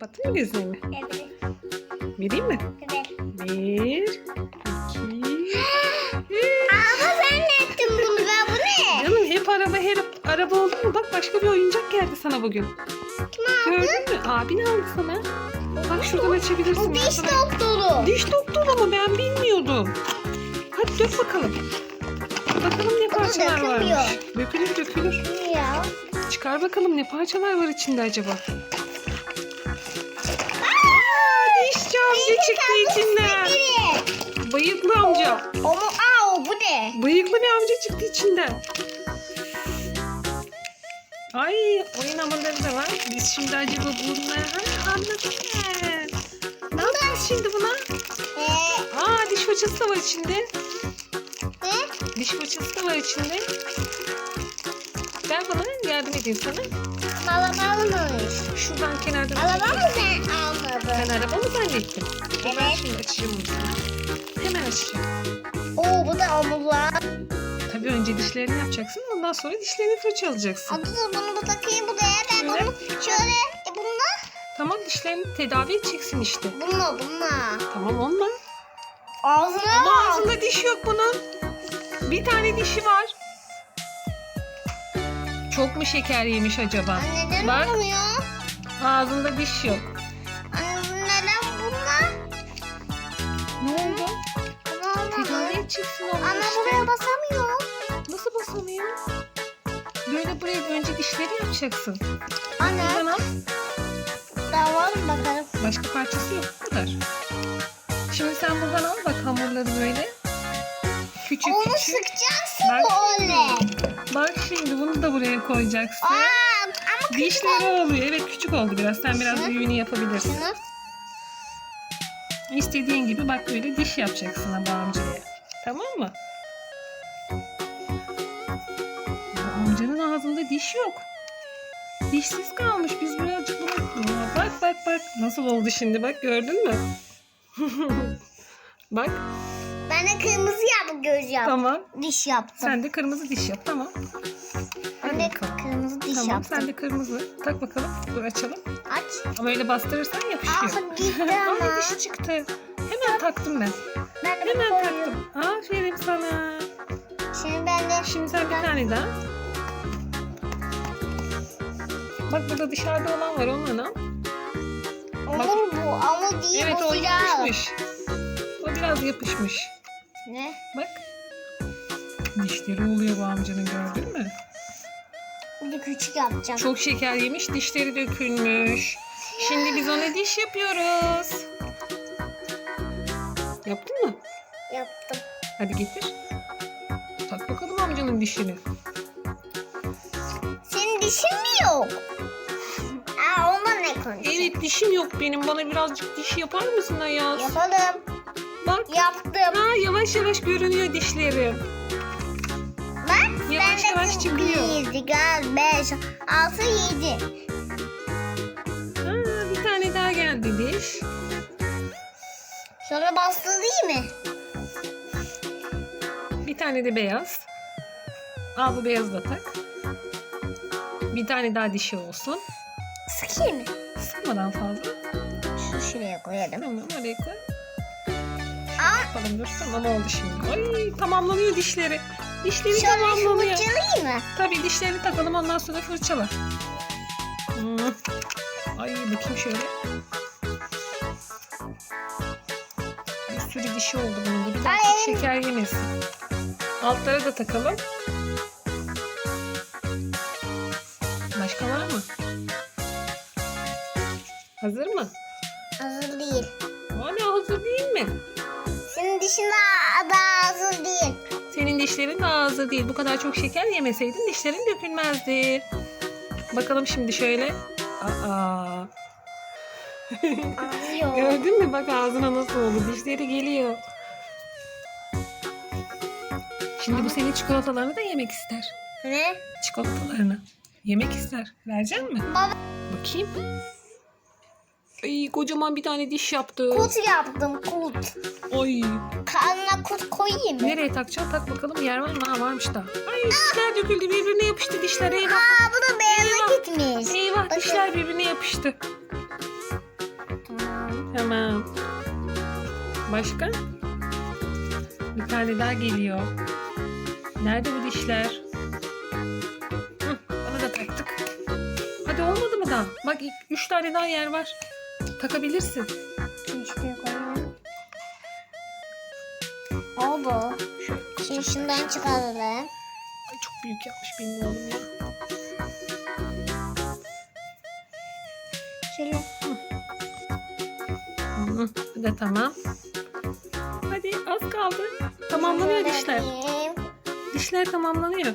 Kapattın mı gözlerini? Evet. Vereyim mi? Evet. Bir, iki, üç. Ama sen ne ettin bunu ben bu ne? Canım hep araba hep araba oldu mu? Bak başka bir oyuncak geldi sana bugün. Kim aldı? Gördün mü? Abin aldı sana. Bak şuradan açabilirsin. Bu diş sana- doktoru. Diş doktoru mu? Ben bilmiyordum. Hadi dök bakalım. Bakalım ne parçalar varmış. Dökülür dökülür. Ya. Çıkar bakalım ne parçalar var içinde acaba? Amca çıktı içinden. Bıyıklı amca. O mu? Aa o bu ne? Bıyıklı bir amca çıktı içinden. Ay oyun hamurları da var. Biz şimdi acaba bunlar... Ha, anladım ben. Ne yapacağız şimdi buna? Ee, Aa diş fırçası da var içinde. ne? Diş fırçası da var içinde. Bana yardım edeyim sana. Araba almış. Şuradan kenardan Araba mı sen almadın? Ben araba mı zannettim? Ben Evet. şimdi açacağım onu sana. Hemen açacağım. Oo bu da omuzlar. Tabii önce dişlerini yapacaksın. Ondan sonra dişlerini fırçalayacaksın. Dur bunu bu takayım buraya. Ben Şöyle. bunu şöyle. E bununla. Tamam dişlerini tedavi edeceksin işte. Bununla bununla. Tamam onunla. Ağzına Ama ağzında diş yok bunun. Bir tane dişi var. Çok mu şeker yemiş acaba? Anne neden Bak olmuyor? ağzında diş yok. Anne bu neden bununla? Ne oldu? Ama Tedavi olmadı. edeceksin onu Ama işte. buraya basamıyor. Nasıl basamıyor? Böyle buraya önce dişleri yapacaksın. Anne Buradan al. mı bakalım? Başka parçası yok. Bu kadar. Şimdi sen buradan al bak hamurları böyle. Küçük Onu küçük. sıkacaksın Bak böyle. Bak şimdi bunu da buraya koyacaksın. Aa, ama Dişleri oluyor. Evet küçük oldu biraz. Sen biraz Hı. büyüğünü yapabilirsin. şunu. İstediğin gibi bak böyle diş yapacaksın amcaya. Tamam mı? Amcanın ağzında diş yok. Dişsiz kalmış. Biz birazcık bunu... Bak bak bak. Nasıl oldu şimdi bak gördün mü? bak Ben de kırmızı yap göz yap. tamam. Diş yaptım. Sen de kırmızı diş yap tamam. Ben de bakalım. kırmızı diş Tamam yaptım. sen de kırmızı. Tak bakalım. Dur açalım. Aç. Ama öyle bastırırsan yapışıyor. Ah gitti ama. dişi çıktı. Hemen taktım ben. Ben de Hemen koyuyorum. taktım. Aferin sana. Şimdi ben de Şimdi sen bir tane daha. Bak burada dışarıda olan var onunla al. Olur bu ama değil Evet o silah. yapışmış. O biraz yapışmış. Ne? Bak. Dişleri oluyor bu amcanın gördün mü? Bir de küçük yapacağım. Çok şeker yemiş dişleri dökülmüş. Şimdi biz ona diş yapıyoruz. Yaptın mı? Yaptım. Hadi getir. Tak bakalım amcanın dişini. Senin dişin mi yok? Aa onunla ne konuşuyorsun? Evet dişim yok benim. Bana birazcık diş yapar mısın Ayaz? Yapalım. Bak. Yaptım. Ha, yavaş yavaş görünüyor dişlerim. Bak Yavaş ben yavaş de çıkıyor. 1, 2, 5, 6, 7. Ha, bir tane daha geldi diş. Sonra bastı değil mi? Bir tane de beyaz. Al bu beyazı da tak. Bir tane daha dişi olsun. Sıkayım mı? Sıkmadan fazla. Şu şuraya koyalım. Tamam oraya koy. Aa, Yapalım dur. Tamam oldu şimdi. Ay tamamlanıyor dişleri. Dişleri şöyle tamamlanıyor. fırçalayayım mı? Tabii dişlerini takalım ondan sonra fırçala. Hmm. Ay bakayım şöyle. Bir sürü dişi oldu bunun daha Ay. çok şeker yemesin. Altlara da takalım. Başka var mı? Hazır mı? Hazır değil. Hala hazır değil mi? Dişin hazır değil. Senin dişlerin hazır değil. Bu kadar çok şeker yemeseydin dişlerin dökülmezdi. Bakalım şimdi şöyle. Aa. Gördün mü? Bak ağzına nasıl oldu. Dişleri geliyor. Şimdi bu senin çikolatalarını da yemek ister. Ne? Çikolatalarını. Yemek ister. Verecek mi? Baba Bakayım. Ay kocaman bir tane diş yaptı. kut yaptım kut. Ay. Karnına kut koyayım mı? Nereye takacaksın? Tak bakalım yer var mı? Ha varmış da. Ay dişler döküldü. Birbirine yapıştı dişler. Eyvah. Aa bu da Eyvah. gitmiş. Eyvah Bakın. dişler birbirine yapıştı. Tamam. Başka? Bir tane daha geliyor. Nerede bu dişler? Hı, bana da taktık. Hadi olmadı mı daha? Bak üç tane daha yer var. Takabilirsin. Şuraya koyalım. Oldu. Şöyle. Şimdi şundan çıkaralım. Ay, çok büyük yapmış benim oğlum ya. Şöyle. Hı, Bu da tamam. Hadi az kaldı. Tamamlanıyor dişler. Dişler tamamlanıyor.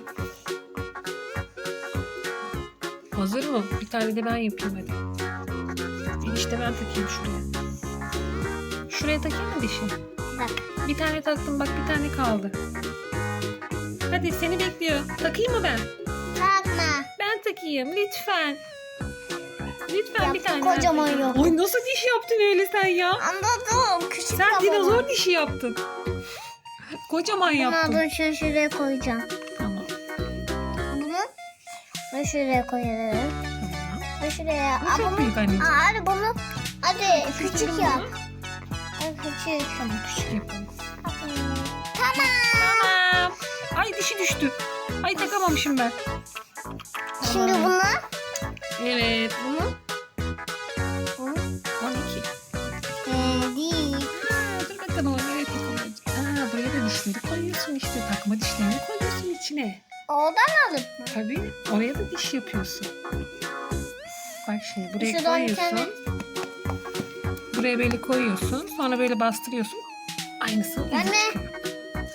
Hazır mı? Bir tane de ben yapayım hadi. İşte ben takayım şuraya. Şuraya takayım mı dişi? Bak. Bir tane taktım bak bir tane kaldı. Hadi seni bekliyor. Takayım mı ben? Takma. Ben takayım lütfen. Lütfen bir Yaptı, tane kocaman takayım. yok. Oy nasıl diş yaptın öyle sen ya? Anladım. Küçük Sen kafalı. dinozor dişi yaptın. Kocaman Bunu yaptın. dur şu şuraya koyacağım. Tamam. Bunu şuraya koyalım. Ve şuraya. Bu çok büyük anneciğim. Aa, hadi bunu. Hadi küçük Küçültün yap. Hadi küçük. Tamam küçük yapalım. Tamam. Tamam. Ay dişi düştü. Ay takamamışım ben. Şimdi Tamam. bunu. Evet bunu. Bunu. 12. Ee, değil. Ha, dur bakalım takalım. Aa, buraya da dişleri koyuyorsun işte. Takma dişlerini koyuyorsun içine. Oradan alıp mı? Tabii. Oraya da diş yapıyorsun. Bak şimdi buraya Şuradan koyuyorsun. tane. Buraya böyle koyuyorsun. Sonra böyle bastırıyorsun. Aynısı. Anne.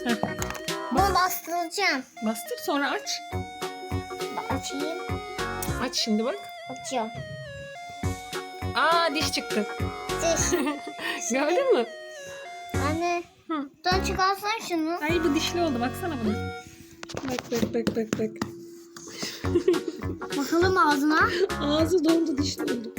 Heh, Bunu bastıracağım. Bastır sonra aç. Açayım. Aç şimdi bak. Açıyorum. Aa diş çıktı. Diş. Gördün mü? Anne. Hı. Buradan çıkarsan şunu. Ay bu dişli oldu baksana bunu. Bak bak bak bak bak. Bakalım ağzına. Ağzı doldu dişli oldu.